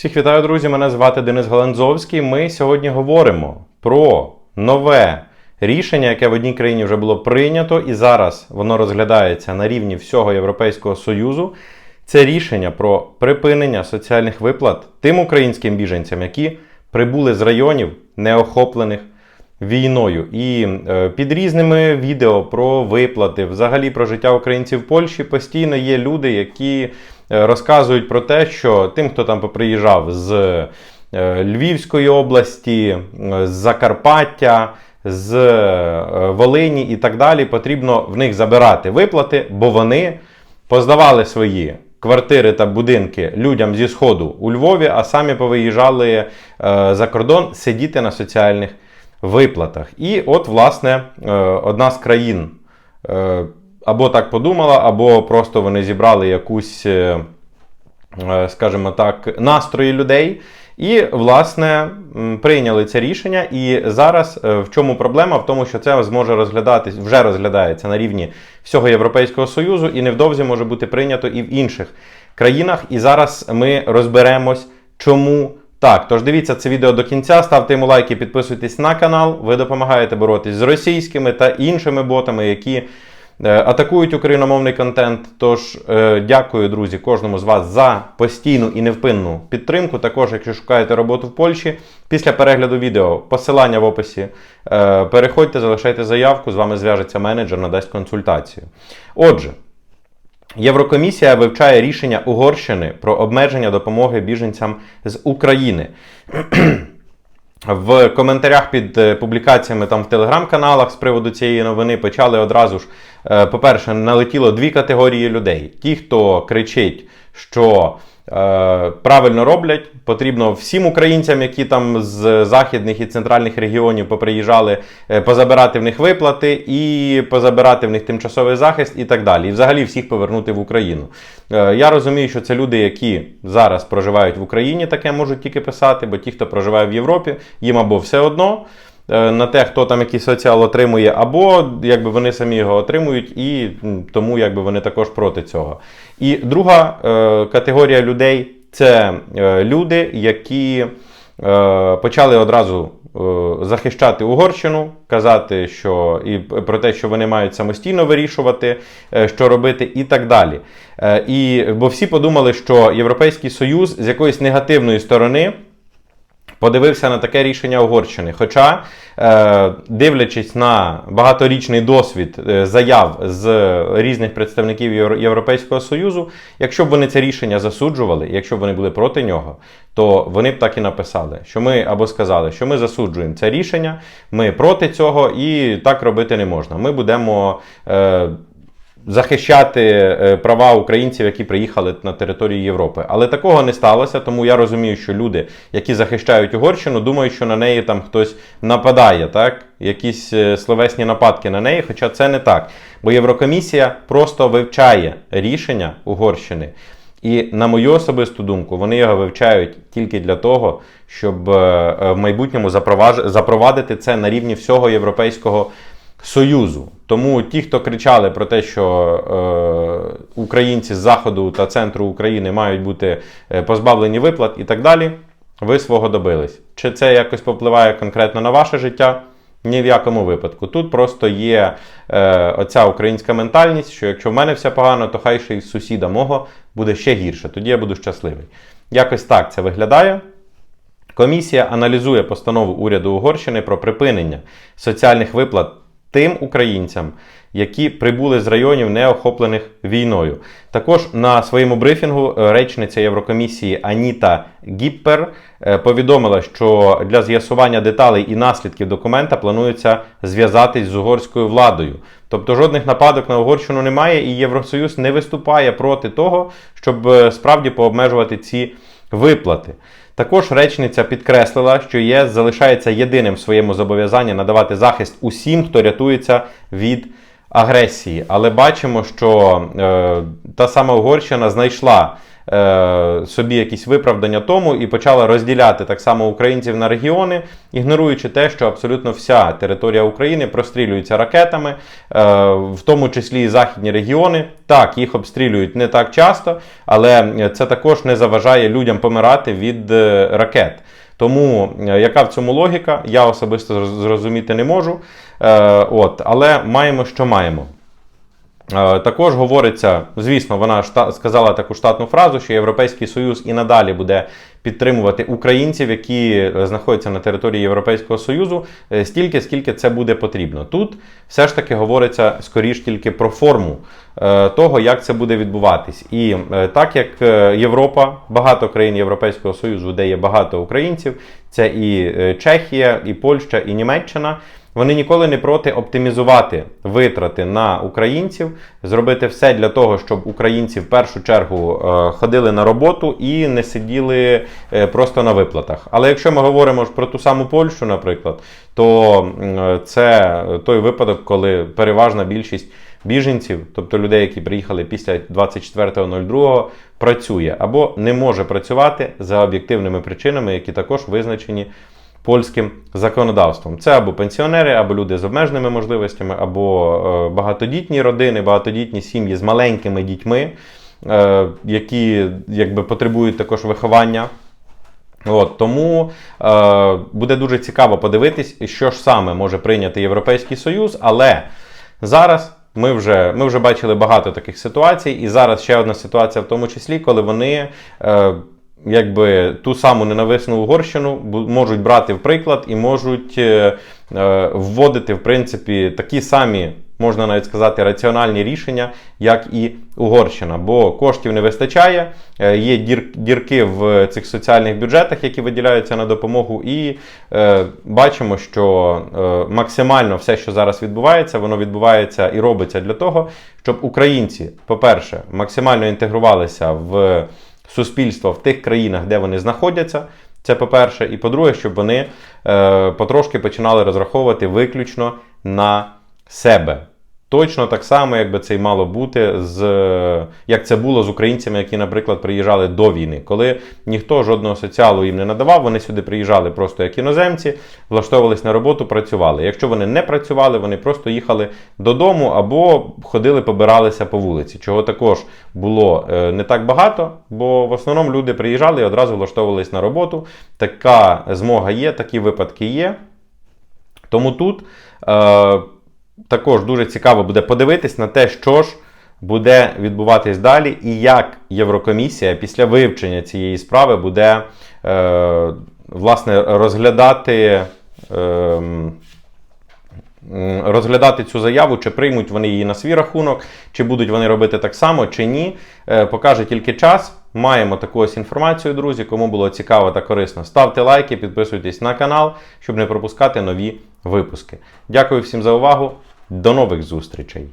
Всіх вітаю, друзі! Мене звати Денис Галанзовський. Ми сьогодні говоримо про нове рішення, яке в одній країні вже було прийнято, і зараз воно розглядається на рівні всього Європейського Союзу. Це рішення про припинення соціальних виплат тим українським біженцям, які прибули з районів неохоплених війною. І е, під різними відео про виплати, взагалі про життя українців в Польщі постійно є люди, які розказують про те, що тим, хто там поприїжджав з е, Львівської області, е, з Закарпаття. З е, Волині і так далі потрібно в них забирати виплати, бо вони поздавали свої квартири та будинки людям зі Сходу у Львові, а самі повиїжджали е, за кордон сидіти на соціальних виплатах. І от, власне, е, одна з країн е, або так подумала, або просто вони зібрали якусь, е, е, скажімо так, настрої людей. І, власне, прийняли це рішення. І зараз е, в чому проблема? В тому, що це зможе розглядатись, вже розглядається на рівні всього Європейського Союзу, і невдовзі може бути прийнято і в інших країнах. І зараз ми розберемось, чому так. Тож дивіться це відео до кінця, ставте йому лайки, підписуйтесь на канал. Ви допомагаєте боротись з російськими та іншими ботами, які атакують україномовний контент. Тож е, дякую, друзі, кожному з вас за постійну і невпинну підтримку. Також, якщо шукаєте роботу в Польщі, після перегляду відео, посилання в описі. е, Переходьте, залишайте заявку, з вами зв'яжеться менеджер, надасть консультацію. Отже. Єврокомісія вивчає рішення Угорщини про обмеження допомоги біженцям з України. В коментарях під е, публікаціями там в телеграм-каналах з приводу цієї новини почали одразу ж, е, по-перше, налетіло дві категорії людей: ті, хто кричить, що правильно роблять, потрібно всім українцям, які там з західних і центральних регіонів поприїжджали, е, позабирати в них виплати і позабирати в них тимчасовий захист і так далі. І взагалі всіх повернути в Україну. Е, Я розумію, що це люди, які зараз проживають в Україні, таке можуть тільки писати, бо ті, хто проживає в Європі, їм або все одно. Е, На те, хто там який соціал отримує, або якби вони самі його отримують, і тому якби вони також проти цього. І друга е, категорія людей це е, люди, які е, почали одразу е, захищати Угорщину, казати, що і про те, що вони мають самостійно вирішувати, е, що робити, і так далі. І бо всі подумали, що Європейський Союз з якоїсь негативної сторони. Подивився на таке рішення Угорщини. Хоча, е, дивлячись на багаторічний досвід е, заяв з різних представників Європейського Союзу, якщо б вони це рішення засуджували, якщо б вони були проти нього, то вони б так і написали, що ми або сказали, що ми засуджуємо це рішення, ми проти цього і так робити не можна. Ми будемо. Захищати е, права українців, які приїхали на територію Європи. Але такого не сталося, тому я розумію, що люди, які захищають Угорщину, думають, що на неї там хтось нападає, так? якісь е, словесні нападки на неї, хоча це не так. Бо Єврокомісія просто вивчає рішення Угорщини. І на мою особисту думку, вони його вивчають тільки для того, щоб е, в майбутньому запровадити це на рівні всього європейського Союзу. Тому ті, хто кричали про те, що е, українці з заходу та центру України мають бути е, позбавлені виплат і так далі, ви свого добились. Чи це якось попливає конкретно на ваше життя? Ні в якому випадку. Тут просто є е, оця українська ментальність, що якщо в мене все погано, то хай ще й сусіда мого буде ще гірше. Тоді я буду щасливий. Якось так це виглядає. Комісія аналізує постанову уряду Угорщини про припинення соціальних виплат тим українцям, які прибули з районів, не охоплених війною. Також на своєму брифінгу е, речниця Єврокомісії Аніта Гіппер е, повідомила, що для з'ясування деталей і наслідків документа планується зв'язатись з угорською владою. Тобто жодних нападок на Угорщину немає, і Євросоюз не виступає проти того, щоб е, справді пообмежувати ці виплати. Також речниця підкреслила, що ЄС залишається єдиним в своєму зобов'язанні надавати захист усім, хто рятується від агресії. Але бачимо, що е, та сама Угорщина знайшла е, собі якісь виправдання тому і почала розділяти так само українців на регіони, ігноруючи те, що абсолютно вся територія України прострілюється ракетами, е, в тому числі і західні регіони. Так, їх обстрілюють не так часто, але це також не заважає людям помирати від е, ракет. Тому е, яка в цьому логіка, я особисто зрозуміти не можу. Е, от, але маємо, що маємо. Е, Також говориться, звісно, вона сказала таку штатну фразу, що Європейський Союз і надалі буде підтримувати українців, які е, знаходяться на території Європейського Союзу, е, стільки, скільки це буде потрібно. Тут все ж таки говориться скоріш тільки про форму того, як це буде відбуватись. І так як Європа, багато країн Європейського Союзу, де є багато українців, це і Чехія, і Польща, і Німеччина. Вони ніколи не проти оптимізувати витрати на українців, зробити все для того, щоб українці в першу чергу е, ходили на роботу і не сиділи е, просто на виплатах. Але якщо ми говоримо про ту саму Польщу, наприклад, то це той випадок, коли переважна більшість біженців, тобто людей, які приїхали після 24.02, працює або не може працювати за об'єктивними причинами, які також визначені польським законодавством. Це або пенсіонери, або люди з обмеженими можливостями, або е, багатодітні родини, багатодітні сім'ї з маленькими дітьми, е, які якби потребують також виховання. От, тому е, буде дуже цікаво подивитись, що ж саме може прийняти Європейський Союз, але зараз. Ми вже, ми вже бачили багато таких ситуацій, і зараз ще одна ситуація, в тому числі, коли вони е, якби ту саму ненависну Угорщину можуть брати в приклад і можуть е, е, вводити, в принципі, такі самі, можна навіть сказати, раціональні рішення, як і Угорщина. Бо коштів не вистачає, е, є дір, дірки в цих соціальних бюджетах, які виділяються на допомогу, і е, бачимо, що е, максимально все, що зараз відбувається, воно відбувається і робиться для того, щоб українці, по-перше, максимально інтегрувалися в суспільство в тих країнах, де вони знаходяться. Це по-перше, і по-друге, щоб вони е, потрошки починали розраховувати виключно на себе. Точно так само, якби це й мало бути, з, як це було з українцями, які, наприклад, приїжджали до війни, коли ніхто жодного соціалу їм не надавав, вони сюди приїжджали просто як іноземці, влаштовувались на роботу, працювали. Якщо вони не працювали, вони просто їхали додому або ходили, побиралися по вулиці, чого також було е, не так багато, бо в основному люди приїжджали і одразу влаштовувались на роботу. Така змога є, такі випадки є. Тому тут е, також дуже цікаво буде подивитись на те, що ж буде відбуватись далі, і як Єврокомісія після вивчення цієї справи буде е, власне розглядати. Е, Розглядати цю заяву, чи приймуть вони її на свій рахунок, чи будуть вони робити так само, чи ні, е, покаже тільки час. Маємо таку ось інформацію, друзі. Кому було цікаво та корисно, ставте лайки, підписуйтесь на канал, щоб не пропускати нові випуски. Дякую всім за увагу. До нових зустрічей!